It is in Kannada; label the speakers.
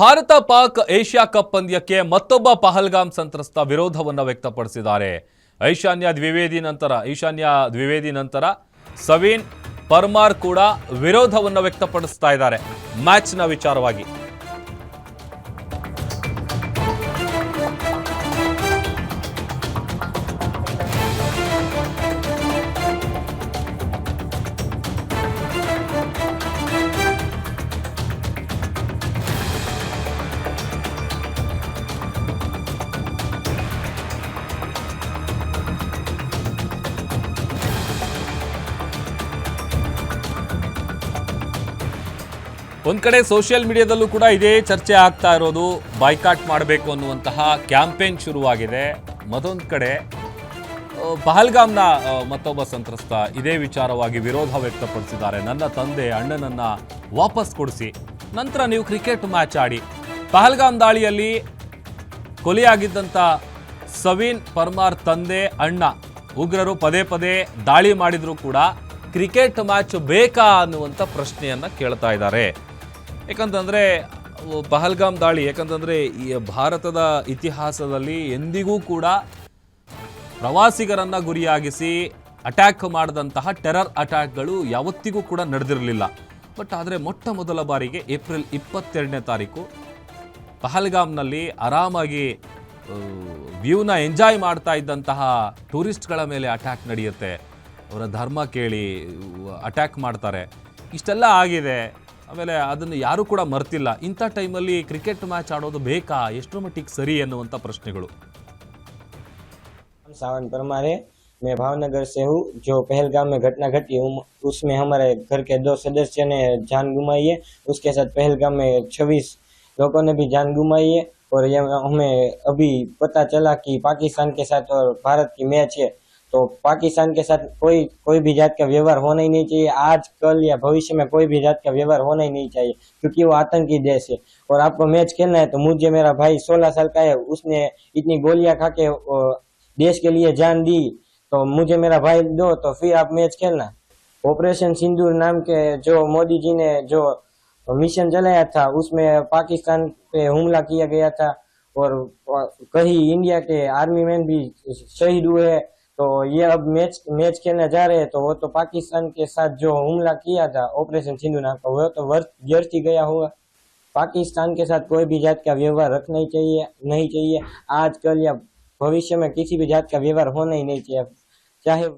Speaker 1: ಭಾರತ ಪಾಕ್ ಏಷ್ಯಾ ಕಪ್ ಪಂದ್ಯಕ್ಕೆ ಮತ್ತೊಬ್ಬ ಪಹಲ್ಗಾಮ್ ಸಂತ್ರಸ್ತ ವಿರೋಧವನ್ನು ವ್ಯಕ್ತಪಡಿಸಿದ್ದಾರೆ. ಐಶಾನ್ಯ ದ್ವಿವೇದಿ ನಂತರ, ಈಶಾನ್ಯ ದ್ವಿವೇದಿ ನಂತರ ಸವೀನ್ ಪರ್ಮಾರ್ ಕೂಡ ವಿರೋಧವನ್ನು ವ್ಯಕ್ತಪಡಿಸ್ತಾ ಇದ್ದಾರೆ. ಮ್ಯಾಚ್ನ ವಿಚಾರವಾಗಿ. ಒಂದ್ ಕಡೆ ಸೋಷಿಯಲ್ ಮೀಡಿಯಾದಲ್ಲೂ ಕೂಡ ಇದೇ ಚರ್ಚೆ ಆಗ್ತಾ ಇರೋದು ಬಾಯ್ಕಾಟ್ ಮಾಡಬೇಕು ಅನ್ನುವಂತಹ ಕ್ಯಾಂಪೇನ್ ಶುರುವಾಗಿದೆ. ಮತ್ತೊಂದು ಕಡೆ ಪಹಲ್ಗಾಮ್ನ ಮತ್ತೊಬ್ಬ ಸಂತ್ರಸ್ತ ಇದೇ ವಿಚಾರವಾಗಿ ವಿರೋಧ ವ್ಯಕ್ತಪಡಿಸಿದ್ದಾರೆ. ನನ್ನ ತಂದೆ ಅಣ್ಣನನ್ನ ವಾಪಸ್ ಕೊಡಿಸಿ, ನಂತರ ನೀವು ಕ್ರಿಕೆಟ್ ಮ್ಯಾಚ್ ಆಡಿ. ಪಹಲ್ಗಾಮ್ ದಾಳಿಯಲ್ಲಿ ಕೊಲೆಯಾಗಿದ್ದಂಥ ಸವೀನ್ ಪರ್ಮಾರ್ ತಂದೆ, ಅಣ್ಣ, ಉಗ್ರರು ಪದೇ ಪದೇ ದಾಳಿ ಮಾಡಿದರೂ ಕೂಡ ಕ್ರಿಕೆಟ್ ಮ್ಯಾಚ್ ಬೇಕಾ ಅನ್ನುವಂಥ ಪ್ರಶ್ನೆಯನ್ನು ಕೇಳ್ತಾ ಇದ್ದಾರೆ. ಯಾಕಂತಂದ್ರೆ ಪಹಲ್ಗಾಮ್ ದಾಳಿ ಯಾಕಂತಂದರೆ ಈ ಭಾರತದ ಇತಿಹಾಸದಲ್ಲಿ ಎಂದಿಗೂ ಕೂಡ ಪ್ರವಾಸಿಗರನ್ನು ಗುರಿಯಾಗಿಸಿ ಅಟ್ಯಾಕ್ ಮಾಡಿದಂತಹ ಟೆರರ್ ಅಟ್ಯಾಕ್ಗಳು ಯಾವತ್ತಿಗೂ ಕೂಡ ನಡೆದಿರಲಿಲ್ಲ. ಬಟ್ ಆದರೆ ಮೊಟ್ಟ ಮೊದಲ ಬಾರಿಗೆ ಏಪ್ರಿಲ್ ಇಪ್ಪತ್ತೆರಡನೇ ತಾರೀಕು ಪಹಲ್ಗಾಮ್ನಲ್ಲಿ ಆರಾಮಾಗಿ ವ್ಯೂನ ಎಂಜಾಯ್ ಮಾಡ್ತಾ ಇದ್ದಂತಹ ಟೂರಿಸ್ಟ್ಗಳ ಮೇಲೆ ಅಟ್ಯಾಕ್ ನಡೆಯುತ್ತೆ. ಅವರ ಧರ್ಮ ಕೇಳಿ ಅಟ್ಯಾಕ್ ಮಾಡ್ತಾರೆ. ಇಷ್ಟೆಲ್ಲ ಆಗಿದೆ. ಆಮೇಲೆ ಅದನ್ನು ಯಾರೂ ಕೂಡ ಮರ್ತಿಲ್ಲ ಇಂಥ ಟೈಮಲ್ಲಿ ಕ್ರಿಕೆಟ್ ಮ್ಯಾಚ್ ಆಡೋದು ಬೇಕಾ ಎಷ್ಟರ ಮಟ್ಟಿಗೆ ಸರಿ ಅನ್ನುವಂಥ ಪ್ರಶ್ನೆಗಳು
Speaker 2: नाम सावन परमार है मैं भावनगर से हूँ जो पहलगाम में घटना घटी उम- उसमें हमारे घर के दो सदस्य ने जान गुमाई है उसके साथ पहलगाम में छब्बीस लोगों ने भी जान गुमाई है और ये हमें अभी पता चला कि पाकिस्तान के साथ और भारत की मैच है तो पाकिस्तान के साथ कोई कोई भी जात का व्यवहार होना ही नहीं चाहिए। आज कल या भविष्य में कोई भी जात का व्यवहार होना ही नहीं चाहिए, क्योंकि वो आतंकी देश है। और आपको मैच खेलना है तो मुझे, मेरा भाई सोलह साल का है, उसने इतनी गोलियाँ खा के देश के लिए जान दी। तो मुझे, मेरा भाई दो तो फिर आप मैच खेलना। ऑपरेशन सिंदूर नाम के जो मोदी जी ने जो मिशन चलाया था, उसमें पाकिस्तान पे हमला किया गया था। और कहीं इंडिया के आर्मी मैन भी शहीद हुए। तो ये अब मैच मैच खेलने जा रहे हैं तो वो तो पाकिस्तान के साथ जो हमला किया था ऑपरेशन सिंधु नाम का, वो तो वर्ष, व्यर्थ ही गया होगा। पाकिस्तान के साथ कोई भी जात का व्यवहार रखना ही चाहिए, नहीं चाहिए। आजकल या भविष्य में किसी भी जात का व्यवहार होना ही नहीं चाहिए। चाहे